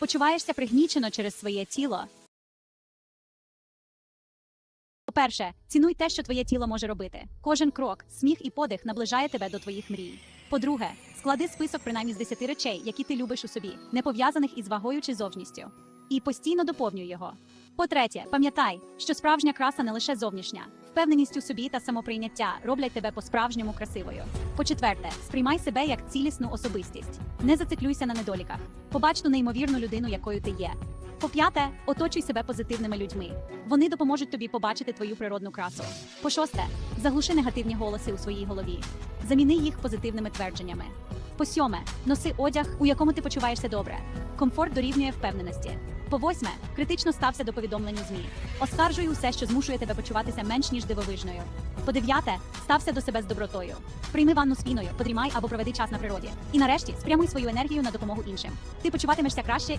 Почуваєшся пригнічено через своє тіло. По-перше, цінуй те, що твоє тіло може робити. Кожен крок, сміх і подих наближає тебе до твоїх мрій. По-друге, склади список принаймні з 10 речей, які ти любиш у собі, не пов'язаних із вагою чи зовністю. І постійно доповнюй його. По-третє, пам'ятай, що справжня краса не лише зовнішня. Впевненість у собі та самоприйняття роблять тебе по-справжньому красивою. По-четверте, сприймай себе як цілісну особистість. Не зациклюйся на недоліках. Побач ту неймовірну людину, якою ти є. По-п'яте, оточуй себе позитивними людьми. Вони допоможуть тобі побачити твою природну красу. По-шосте, заглуши негативні голоси у своїй голові. Заміни їх позитивними твердженнями. По сьоме, носи одяг, у якому ти почуваєшся добре. Комфорт дорівнює впевненості. По восьме, критично стався до повідомлень у ЗМІ. Оскаржуй усе, що змушує тебе почуватися менш ніж дивовижною. По дев'яте, стався до себе з добротою. Прийми ванну з піною, подрімай або проведи час на природі. І нарешті спрямуй свою енергію на допомогу іншим. Ти почуватимешся краще і